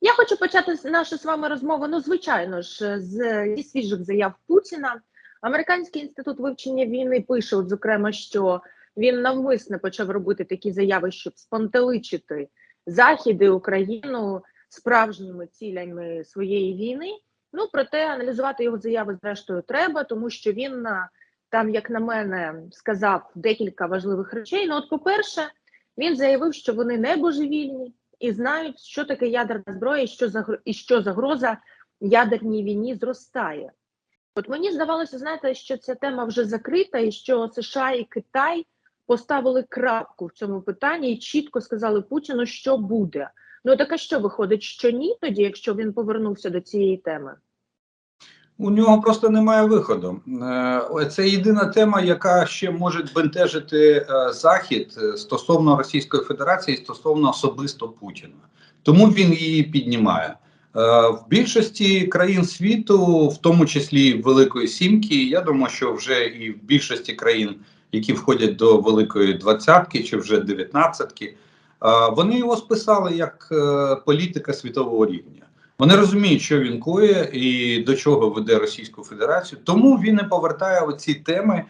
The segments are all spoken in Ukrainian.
Я хочу почати нашу з вами розмову. Ну, звичайно ж, з зі свіжих заяв Путіна. Американський інститут вивчення війни пише, от, зокрема, що він навмисно почав робити такі заяви, щоб спонтеличити Захід і Україну справжніми цілями своєї війни. Ну, проте аналізувати його заяви зрештою треба, тому що він там, як на мене, сказав декілька важливих речей. Ну, от, по-перше, він заявив, що вони не божевільні і знають, що таке ядерна зброя, і що загр... і що загроза ядерній війні зростає. От мені здавалося, знаєте, що ця тема вже закрита, і що США і Китай поставили крапку в цьому питанні і чітко сказали Путіну, що буде. Ну таке що виходить, що ні, тоді, якщо він повернувся до цієї теми. У нього просто немає виходу. Е, Це єдина тема, яка ще може бентежити е, Захід е, стосовно Російської Федерації, стосовно особисто Путіна. Тому він її піднімає. В більшості країн світу, в тому числі Великої Сімки, я думаю, що вже і в більшості країн, які входять до Великої Двадцятки чи вже дев'ятнадцятки, вони його списали як політика світового рівня. Вони розуміють, що він коє і до чого веде Російську Федерацію. Тому він не повертає оці теми.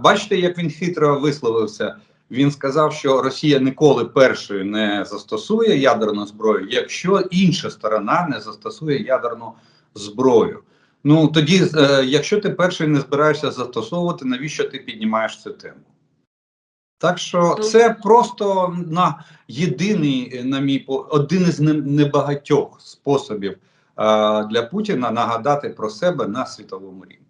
Бачите, як він хитро висловився. Він сказав, що Росія ніколи першою не застосує ядерну зброю, якщо інша сторона не застосує ядерну зброю. Ну тоді, е, якщо ти перший не збираєшся застосовувати, навіщо ти піднімаєш цю тему? Так що це просто на єдиний, е, на мій один із небагатьох способів для Путіна нагадати про себе на світовому рівні.